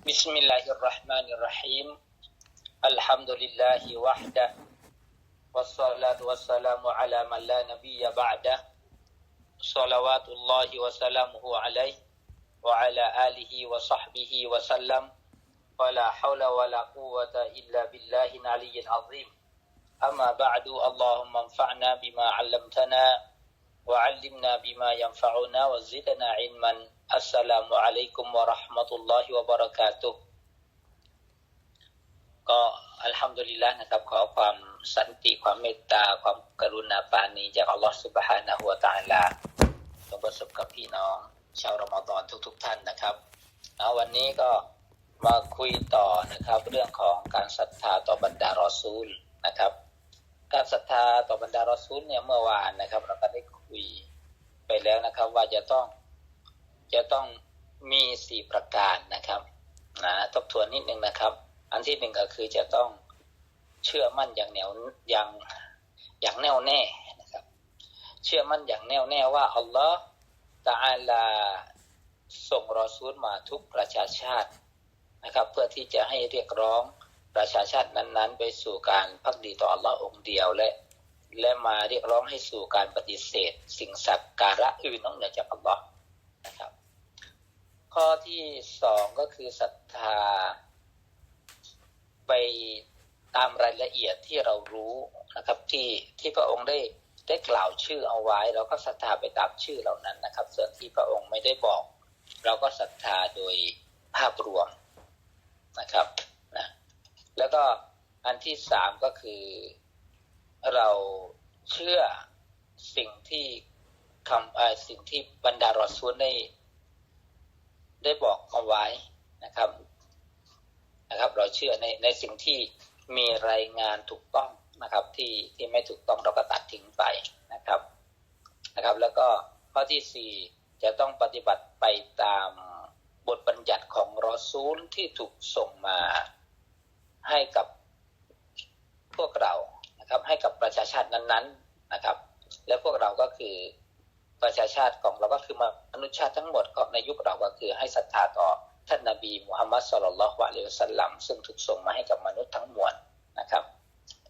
بسم الله الرحمن الرحيم. الحمد لله وحده والصلاة والسلام على من لا نبي بعده. صلوات الله وسلامه عليه وعلى آله وصحبه وسلم. ولا حول ولا قوة إلا بالله العلي العظيم. أما بعد اللهم انفعنا بما علمتنا وعلمنا بما ينفعنا وزدنا علما. Assalamualaikum warahmatullahi wabarakatuh. ก็อัลฮัมดุลิลลาฮ์นะครับ ขอความสันติความเมตตา ความกรุณาปานีจากอัลลอฮฺสุบฮานะฮุวาตาลาจงประสบกับพี่น้อง ชาวรอมฎอนทุกๆทท่านนะครับเอาวันนี้ก็มาคุยต่อนะครับ เรื่องของการศรัทธาต่อบรรดารอซูลนะครับ การศรัทธาต่อบรรดารอซูลเนี่ยเมื่อวานนะครับ เราก็ได้คุยไปแล้วนะครับ ว่าจะต้อง จะต้องมีสี่ประการนะครับนะทบทวนนิดนึงนะครับ อันที่หนึ่งก็คือจะต้องเชื่อมั่นอย่างแนวอย่างอย่างแน่วแน่นะครับ เชื่อมั่นอย่างแน่วแน่ว่าอัลลอฮ์ตะอาลาส่งรอซูลมาทุกประชาชาตินะครับ เพื่อที่จะให้เรียกร้องประชาชาตินั้นๆ ไปสู่การพักดีต่ออัลลอฮ์องเดียวและและมาเรียกร้องให้สู่การปฏิเสธ สิ่งสักการะอื่นนอกเหนือจากอัลลอฮ์ ข้อที่สองก็คือศรัทธา ไปตามรายละเอียดที่เรารู้นะครับ ที่ที่พระองค์ได้ได้กล่าวชื่อเอาไว้เราก็ศรัทธาไปตามชื่อเหล่านั้นนะครับ ส่วนที่พระองค์ไม่ได้บอก เราก็ศรัทธาโดยภาพรวมนะครับนะแล้วก็อันที่สามก็คือ เราเชื่อสิ่งที่คำสิ่งที่บรรดารอซูลได้ ได้บอกเอาไว้นะครับนะครับ เราเชื่อในในสิ่งที่มีรายงานถูกต้องนะครับ ที่ที่ไม่ถูกต้องเราก็ตัดทิ้งไปนะครับนะครับ แล้วก็ข้อที่สี่จะต้องปฏิบัติไปตามบทบัญญัติของรอซูลที่ถูกส่งมาให้กับพวกเรานะครับ ให้กับประชาชาตินั้น ๆนะครับ และพวกเราก็คือ ประชาชาติของเราก็คือมนุษยชาติทั้งหมดก็ในยุคเราก็คือให้ศรัทธาต่อท่านนบีมุฮัมมัดสุลลัลฮวะเลวสัลลัมซึ่งถูกส่งมาให้กับมนุษย์ทั้งมวลนะครับ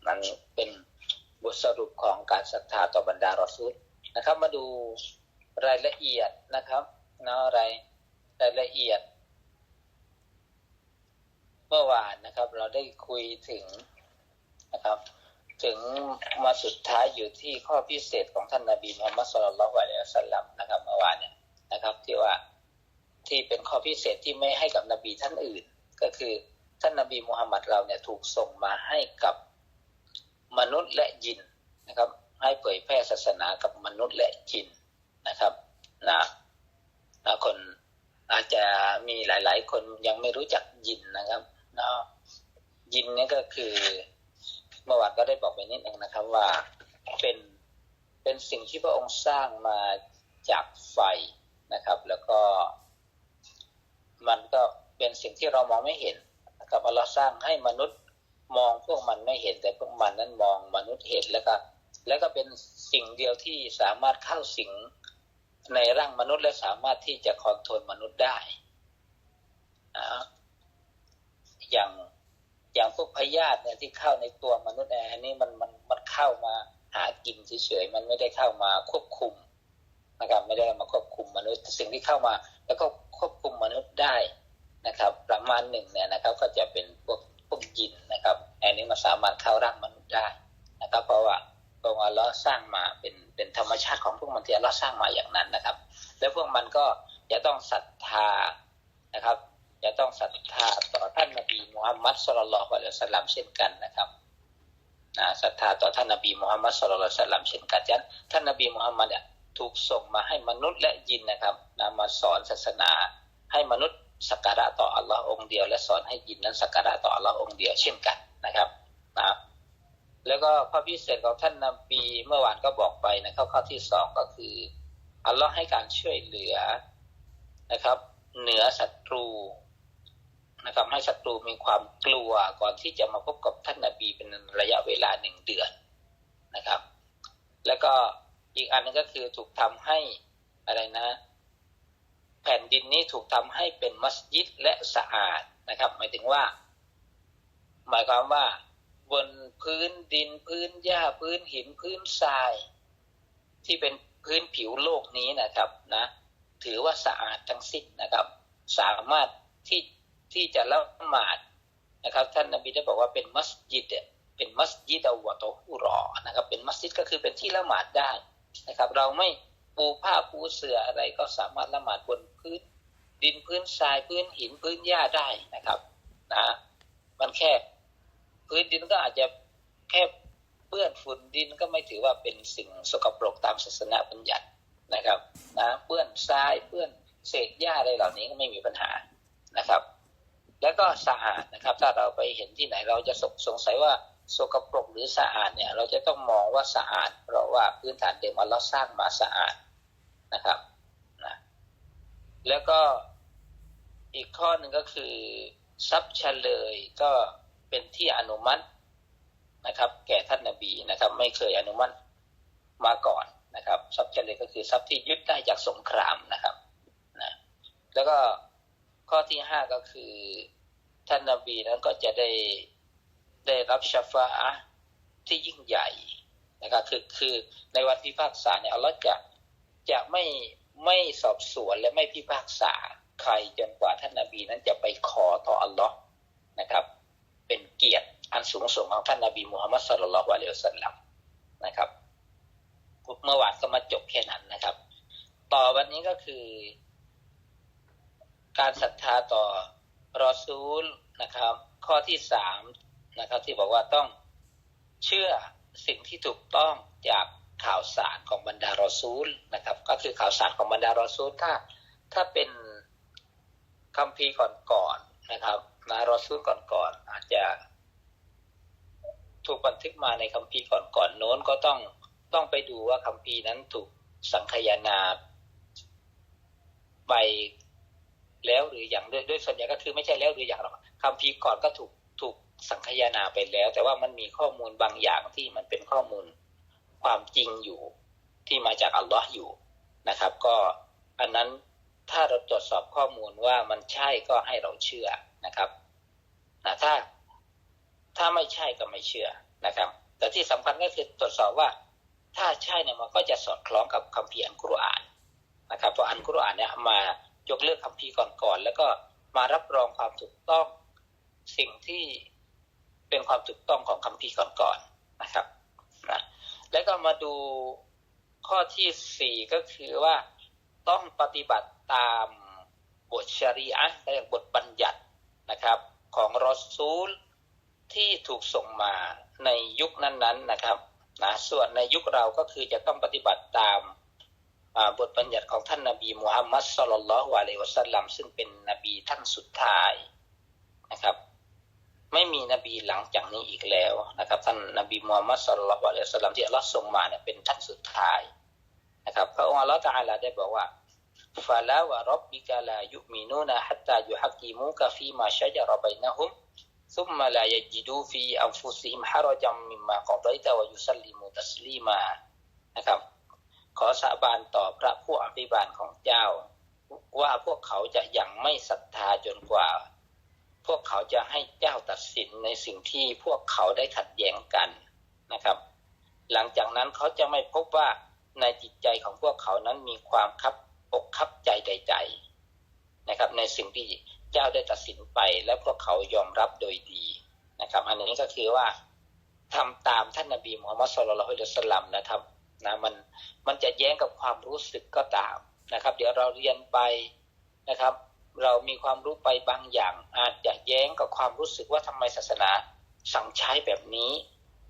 นั้นเป็นบทสรุปของการศรัทธาต่อบรรดารอซูลนะครับ มาดูรายละเอียดนะครับเนาะรายรายละเอียด เมื่อวานนะครับ เราได้คุยถึงนะครับ ถึงมาสุดท้ายอยู่ที่ข้อพิเศษของท่านนาบีมุฮัมมัดสุลลัลวะเลวสัลลัมนะครับเมื่อวานเนี่ยนะครับ ที่ว่าที่เป็นข้อพิเศษที่ไม่ให้กับนบีท่านอื่น ก็คือท่านนบีมุฮัมมัดเราเนี่ยถูกส่งมาให้กับมนุษย์และยินนะครับ ให้เผยแพร่ศาสนากับมนุษย์และจินนะครับนะนะคนอาจจะมีหลาย ๆ คนยังไม่รู้จักยินนะครับนะยินนี่ก็คือ เมื่อวานก็ได้บอกไปนิดนึงนะครับว่าเป็นเป็นสิ่งที่พระองค์สร้างมาจากไฟนะครับ แล้วก็ มันก็เป็นสิ่งที่เรามองไม่เห็นนะครับอัลลอฮ์สร้างให้มนุษย์มองพวกมันไม่เห็นแต่พวกมันนั้นมองมนุษย์เห็นแล้วก็แล้วก็เป็นสิ่งเดียวที่สามารถเข้าสิงในร่างมนุษย์และสามารถที่จะคอนโทรลมนุษย์ได้นะอย่าง อย่างพวกพยาธิเนี่ยที่เข้าในตัวมนุษย์อันนี้มันมันมันเข้ามาหากินเฉยๆมันไม่ได้เข้ามาควบคุมนะครับไม่ได้มาควบคุมมนุษย์สิ่งที่เข้ามาแล้วก็ควบคุมมนุษย์ได้นะครับ ประมาณหนึ่งเนี่ยนะครับ ก็จะเป็นพวกพวกยินนะครับ อันนี้มันสามารถเข้าร่างมนุษย์ได้นะครับ เพราะว่าพระองค์อัลลอฮ์สร้างมาเป็นเป็นธรรมชาติของพวกมันที่อัลลอฮ์สร้างมาอย่างนั้นนะครับ แล้วพวกมันก็จะต้องศรัทธานะครับ จะต้องศรัทธาต่อท่านนบีมุฮัมมัดสุลลัลฮวะลัยฮิสลามเช่นกันนะครับนะศรัทธาต่อท่านนบีมุฮัมมัดสุลลัลสลามเช่นกันฉะนั้นท่านนบีมุฮัมมัดเนี่ยถูกส่งมาให้มนุษย์และยินนะครับนะมาสอนศาสนา ให้มนุษย์สักการะต่ออัลลอฮ์องเดียว และสอนให้ยินนั้นสักการะต่ออัลลอฮ์องเดียวเช่นกันนะครับนะแล้วก็ข้อพิเศษของท่านนบีเมื่อวานก็บอกไปนะครับข้อที่สองก็คืออัลลอฮ์ให้การช่วยเหลือนะครับ เหนือศัตรู นะครับให้ศัตรูมีความกลัวก่อนที่จะมาพบกับท่านนบีเป็นระยะเวลาหนึ่งเดือนนะครับ แล้วก็อีกอันนึงก็คือถูกทำให้อะไรนะ แผ่นดินนี้ถูกทำให้เป็นมัสยิดและสะอาดนะครับหมายถึงว่า หมายความว่า บนพื้นดินพื้นหญ้าพื้นหินพื้นทราย ที่เป็นพื้นผิวโลกนี้นะครับนะ ถือว่าสะอาดทั้งสิ้นนะครับ สามารถที่ ที่จะละหมาดนะครับ ท่านนบีได้บอกว่าเป็นมัสยิดเป็นมัสยิดอวะโตอุรอนะครับ เป็นมัสยิดก็คือเป็นที่ละหมาดได้นะครับ เราไม่ปูผ้าปูเสื่ออะไรก็สามารถละหมาดบนพื้น ดินพื้นทรายพื้นหินพื้นหญ้าได้นะครับนะมันแค่พื้นดินก็อาจจะแค่เปื้อนฝุ่นดินก็ไม่ถือว่าเป็นสิ่งสกปรกตามศาสนาบัญญัตินะครับนะเปื้อนทรายเปื้อนเศษหญ้าอะไรเหล่านี้ก็ไม่มีปัญหานะครับ แล้วก็สะอาดนะครับ ถ้าเราไปเห็นที่ไหนเราจะสสงสัยว่าสกปรกหรือสะอาดเนี่ย เราจะต้องมองว่าสะอาด เพราะว่าพื้นฐานเดิมอัลลอฮ์สร้างมาสะอาดนะครับนะแล้วก็อีกข้อหนึ่งก็คือทรัพย์เฉลยก็เป็นที่อนุมัตินะครับ แก่ท่านนาบีนะครับ ไม่เคยอนุมัติมาก่อนนะครับ ทรัพย์เฉลยก็คือทรัพย์ที่ยึดได้จากสงครามนะครับนะแล้วก็ ข้อที่ห้าก็คือ ท่านนาบีนั้นก็จะได้ได้รับชาฟาที่ยิ่งใหญ่นะครับคือคือในวันพิพากษาเนี่ยอัลลอฮ์จะจะไม่ไม่สอบสวนและไม่พิพากษาใครจนกว่าท่านนาบีนั้นจะไปขอต่ออัลลอฮ์นะครับ เป็นเกียรติอันสูงส่งของท่านนาบีมุฮัมมัดสุลลัลวะเลวสัลลัมนะครับเมื่อวานก็มาจบแค่นั้นนะครับ ต่อวันนี้ก็คือ การศรัทธาต่อรอซูลนะครับ ข้อที่สามนะครับที่บอกว่าต้องเชื่อสิ่งที่ถูกต้องจากข่าวสารของบรรดารอซูลนะครับ ก็คือข่าวสารของบรรดารอซูลถ้าถ้าเป็นคัมภีก่อนๆนนะครับนะรอซูลก่อนๆออาจจะถูกบันทึกมาในคัมภีร์ก่อนๆโน้นก็ต้องต้องไปดูว่าคัมภีนั้นถูกสังคายนาไป แล้วหรืออย่างด้วยด้วยส่วนใหญ่ก็คือไม่ใช่แล้วหรืออย่างหรอกคัมภีก่อนก็ถูกถูกสังคายนาไปแล้ว แต่ว่ามันมีข้อมูลบางอย่างที่มันเป็นข้อมูลความจริงอยู่ที่มาจากอัลลอฮ์อยู่นะครับ ก็อันนั้นถ้าเราตรวจสอบข้อมูลว่ามันใช่ก็ให้เราเชื่อนะครับนะถ้าถ้าไม่ใช่ก็ไม่เชื่อนะครับ แต่ที่สำคัญก็คือตรวจสอบว่า ถ้าใช่เนี่ยมันก็จะสอดคล้องกับคัมภีร์อัลกุรอานนะครับเพราะอัลกุรอานเนี่ยมา ยกเลิกคัมภีก่อนๆแล้วก็มารับรองความถูกต้องสิ่งที่เป็นความถูกต้องของคัมภีก่อนๆนะครับนะแล้วก็มาดูข้อที่สี่ก็คือว่าต้องปฏิบัติตามบทชริอะห์และบทบัญญัตินะครับ ของรอซูลที่ถูกส่งมาในยุคนั้นๆนะครับนะส่วนในยุคเราก็คือจะต้องปฏิบัติตาม บทบัญญัติของท่านนาบีมูฮัมมัดสลลัลวะเลวะสัลลัมซึ่งเป็นนบีท่านสุดท้ายนะครับ ไม่มีนบีหลังจากนี้อีกแล้วนะครับ ท่านนบีมูฮัมมัดสลลัลวะเลวะสัลลัมที่อัลลอฮ์ส่งมาเนี่ยเป็นท่านสุดท้ายนะครับพระองค์อัลลอฮ์ตาลาได้บอกว่าฟาลาวะรับบิกาลายุมินูนะฮัตตายุฮักกีมูกะฟีมาชัยรับัยนะฮุมซุมมาลายจิดูฟีอัลฟุซิมฮารจัมมิมมาของไรตะวยุสลิมุตัสลีมานะครับ ขอสาบานต่อพระผู้อภิบาลของเจ้า ว่าพวกเขาจะยังไม่ศรัทธาจนกว่า พวกเขาจะให้เจ้าตัดสินในสิ่งที่พวกเขาได้ขัดแย้งกันนะครับ หลังจากนั้นเขาจะไม่พบว่าในจิตใจของพวกเขานั้นมีความคับอกคับใจใดๆนะครับ ในสิ่งที่เจ้าได้ตัดสินไป แล้วพวกเขายอมรับโดยดีนะครับ อันนี้ก็คือว่าทำตามท่านนบีมูฮัมมัดสุลลัลฮุสลัมนะครับ นะมันมันจะแย้งกับความรู้สึกก็ตามนะครับ เดี๋ยวเราเรียนไปนะครับ เรามีความรู้ไปบางอย่าง อาจจะแย้งกับความรู้สึกว่าทำไมศาสนาสั่งใช้แบบนี้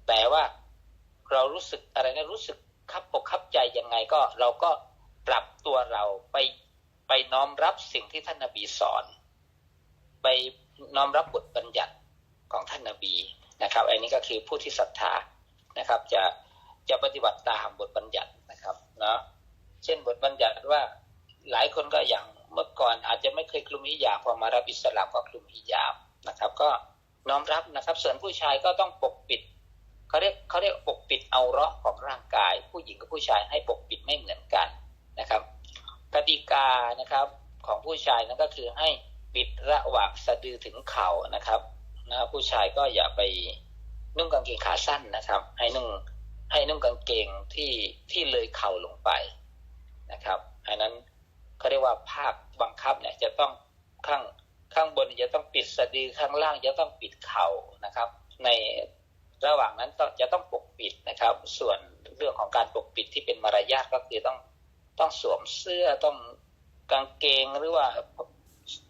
แต่ว่าเรารู้สึกอะไรนะรู้สึกคับอกคับใจยังไงก็เราก็ปรับตัวเราไปไปน้อมรับสิ่งที่ท่านนาบีสอน ไปน้อมรับบทบัญญัติของท่านนาบีนะครับ อันนี้ก็คือผู้ที่ศรัทธานะครับ จะ จะปฏิบัติตามบทบัญญัตินะครับเนาะเช่นบทบัญญัติว่าหลายคนก็อย่างเมื่อก่อนอาจจะไม่เคยคลุมฮิญาบพอมารับอิสลามก็คลุมฮิญาบนะครับ ก็น้อมรับนะครับ ส่วนผู้ชายก็ต้องปกปิดเขาเรียกเขาเรียกปกปิดเอาเราะของร่างกาย ผู้หญิงกับผู้ชายให้ปกปิดไม่เหมือนกันนะครับกติกานะครับของผู้ชายนั้นก็คือให้ปิดระหว่างสะดือถึงเข่านะครับนะผู้ชายก็อย่าไปนุ่งกางเกงขาสั้นนะครับ ให้นุ่ง ให้นุ่งกางเกงที่ที่เลยเข่าลงไปนะครับอันนั้นเขาเรียกว่าภาคบังคับเนี่ยจะต้องข้างข้างบนจะต้องปิดสะดือข้างล่างจะต้องปิดเข่านะครับ ในระหว่างนั้นต้องจะต้องปกปิดนะครับ ส่วนเรื่องของการปกปิดที่เป็นมารยาทก็คือต้องต้องสวมเสื้อต้องกางเกงหรือว่า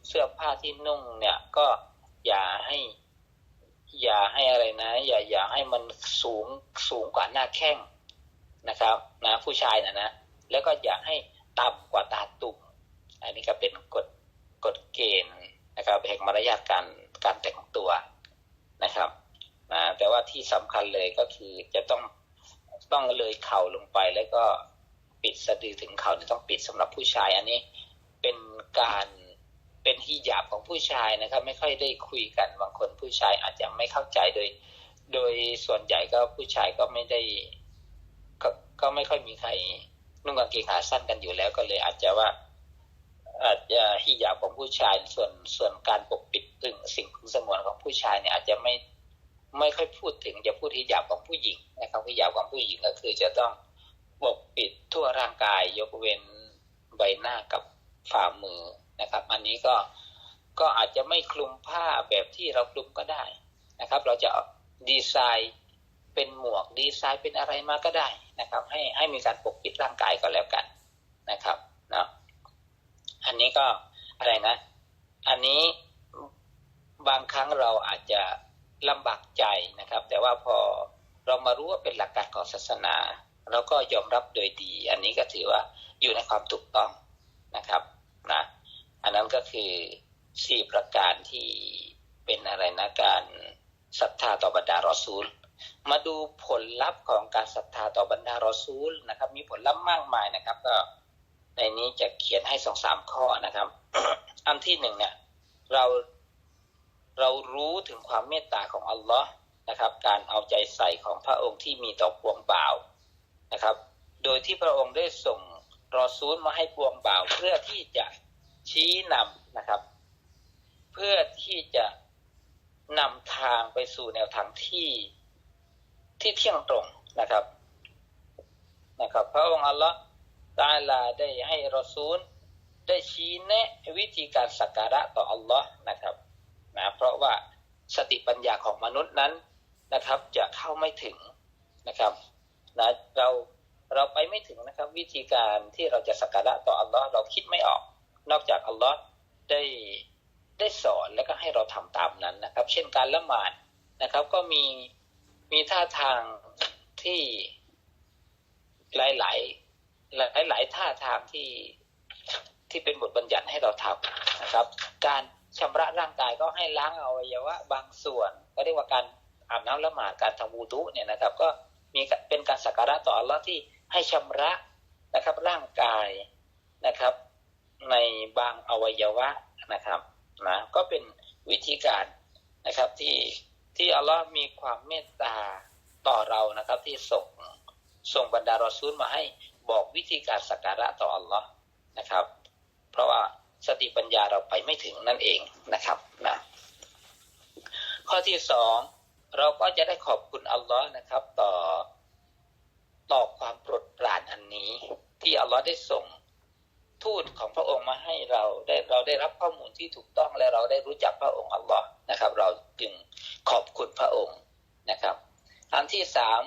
เสื้อผ้าที่นุ่งเนี่ยก็อย่าให้ อย่าให้อะไรนะ อย่าอย่าให้มันสูงสูงกว่าหน้าแข้งนะครับ นะผู้ชายนะนะแล้วก็อย่าให้ต่ำกว่าตาตุ่มอันนี้ก็เป็นกฎกฎเกณฑ์นะครับแห่งมารยาทการการแต่งตัวนะครับนะแต่ว่าที่สำคัญเลยก็คือจะต้องต้องเลยเข่าลงไปแล้วก็ปิดสะดือถึงเข่าต้องปิดสำหรับผู้ชาย อันนี้เป็นการ เป็นฮิญาบของผู้ชายนะครับ ไม่ค่อยได้คุยกันบางคนผู้ชายอาจจะไม่เข้าใจโดย โดยส่วนใหญ่ก็ผู้ชายก็ไม่ได้ก็ก็ไม่ค่อยมีใครนุ่งกางเกงขาสั้นกันอยู่แล้วก็เลยอาจจะว่า อาจจะฮิญาบของผู้ชายส่วนส่วนการปกปิดตึงสิ่งสงวนของผู้ชายเนี่ยอาจจะไม่ไม่ค่อยพูดถึงจะพูดฮิญาบของผู้หญิงนะครับฮิญาบของผู้หญิงก็คือจะต้องปกปิดทั่วร่างกายยกเว้นใบหน้ากับฝ่ามือ นะครับ อันนี้ก็ก็อาจจะไม่คลุมผ้าแบบที่เราคลุมก็ได้นะครับ เราจะดีไซน์เป็นหมวกดีไซน์เป็นอะไรมาก็ได้นะครับ ให้ให้มีการปกปิดร่างกายก็แล้วกันนะครับเนาะอันนี้ก็อะไรนะ อันนี้บางครั้งเราอาจจะลำบากใจนะครับ แต่ว่าพอเรามารู้ว่าเป็นหลักการของศาสนา เราก็ยอมรับโดยดี อันนี้ก็ถือว่าอยู่ในความถูกต้องนะครับนะ อันนั้นก็คือสี่ประการที่เป็นอะไรนะการศรัทธาต่อบรรดารอซูล มาดูผลลัพธ์ของการศรัทธาต่อบรรดารอซูลนะครับ มีผลลัพธ์มากมายนะครับ ก็ในนี้จะเขียนให้สองสามข้อนะครับ อันที่หนึ่งเนี่ยเราเรารู้ถึงความเมตตาของอัลลอฮ์นะครับ การเอาใจใส่ของพระองค์ที่มีต่อปวงบ่าวนะครับ โดยที่พระองค์ได้ส่งรอซูลมาให้ปวงบ่าวเพื่อที่จะ ชี้นำนะครับ เพื่อที่จะนำทางไปสู่แนวทางที่ที่เที่ยงตรงนะครับ นะครับ พระองค์อัลลอฮ์ตาลาได้ให้รอซูล ได้ชี้แนะวิธีการสักการะต่ออัลลอฮ์นะครับนะเพราะว่าสติปัญญาของมนุษย์นั้นนะครับ จะเข้าไม่ถึงนะครับนะเราเราไปไม่ถึงนะครับ วิธีการที่เราจะสักการะต่ออัลลอฮ์เราคิดไม่ออก นอกจากอัลลอฮ์ได้ได้สอนแล้วก็ให้เราทำตามนั้นนะครับ เช่นการละหมาดนะครับ ก็มีมีท่าทางที่หลายหลายหลายหลายท่าทางที่ที่เป็นบทบัญญัติให้เราทำนะครับ การชำระร่างกายก็ให้ล้างอวัยวะบางส่วน ก็เรียกว่าการอาบน้ำละหมาดการทำวูดุเนี่ยนะครับ ก็มีเป็นการสักการะต่ออัลลอฮ์ที่ให้ชำระนะครับร่างกายนะครับ ในบางอวัยวะนะครับนะก็เป็นวิธีการนะครับที่ที่อัลลอฮ์มีความเมตตาต่อเรานะครับ ที่ส่งส่งบรรดารอซูลมาให้บอกวิธีการสักการะต่ออัลลอฮ์นะครับ เพราะว่าสติปัญญาเราไปไม่ถึงนั่นเองนะครับนะข้อที่สองเราก็จะได้ขอบคุณอัลลอฮ์นะครับ ต่อต่อความโปรดปรานอันนี้ ที่อัลลอฮ์ได้ส่ง ทูตของพระองค์มาให้เราได้เราได้รับข้อมูลที่ถูกต้องและเราได้รู้จักพระองค์อัลลอฮ์นะครับ เราจึงขอบคุณพระองค์นะครับ อันที่สาม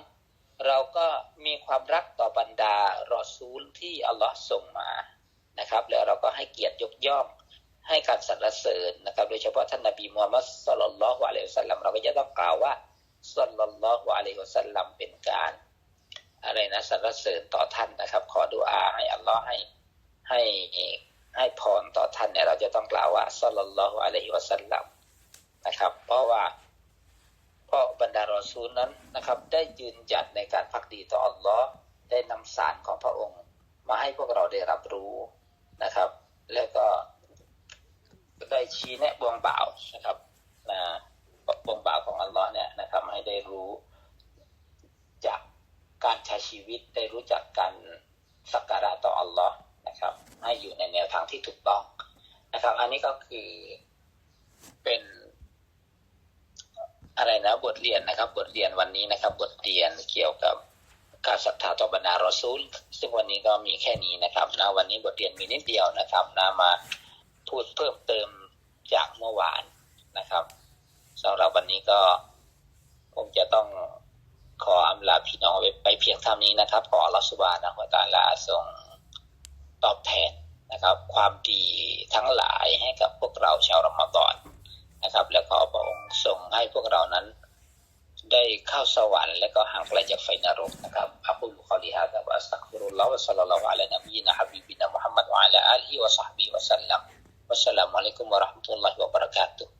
เราก็มีความรักต่อบรรดารอซูลที่อัลลอฮ์ส่งมานะครับ แล้วเราก็ให้เกียรติยกย่องให้การสรรเสริญนะครับ โดยเฉพาะท่านนบีมูฮัมมัดสลลัลลอฮุอะลัยฮิวสัลลัมเราก็จะต้องกล่าวว่าสลลัลลอฮุอะลัยฮิวสัลลัมเป็นการ อะไรนะสรรเสริญต่อท่านนะครับ ขอดุอาให้อัลลอฮ์ให้ ให้ให้พรต่อท่านเนี่ยเราจะต้องกล่าวว่าสุลลัลลอฮุอะลัยฮิวะสัลลัมนะครับ เพราะว่าเพราะบรรดารอซูลนั้นนะครับ ได้ยืนจัดในการพักดีต่ออัลลอฮ์ได้นำสารของพระองค์ มาให้พวกเราได้รับรู้นะครับ แล้วก็ได้ชี้แนะบวงบ่าวนะครับนะบวงบ่าวของอัลลอฮ์เนี่ยนะครับให้ได้รู้จากการใช้ชีวิตได้รู้จักการสักการะต่ออัลลอฮ์นะครับ ให้อยู่ในแนว ที่ถูกต้องนะครับ อันนี้ก็คือเป็น อะไรนะบทเรียนนะครับ บทเรียนวันนี้นะครับ บทเรียนเกี่ยวกับการศรัทธาต่อบรรดารอซูล ซึ่งวันนี้ก็มีแค่นี้นะครับนะวันนี้บทเรียนมีนิดเดียวนะครับนะมาพูดเพิ่มเติมจากเมื่อวานนะครับสำหรับวันนี้ก็ผมจะต้องขออำลาพี่น้องไปเพียงเท่านี้นะครับ ขออัลลอฮฺสุบานะฮุวตาลาทรงตอบแทน นะครับ ความดีทั้งหลายให้กับพวกเราชาวรอมฎอนนะครับ แล้วขอพระองค์ทรงให้พวกเรานั้น ได้เข้าสวรรค์และก็ห่างไกลจากไฟนรกนะครับอักุลุกอลิฮะกับอัสตักฟิรุลลอฮ์วะสัลลัลลอฮุอะลัยนบีนะฮะบิบินะมุฮัมมัดวะอะลาอาลีวะศอฮบีวะสัลลัมวะสสลามุอะลัยกุมวะราะห์มะตุลลอฮิวะบะเราะกาตุฮ์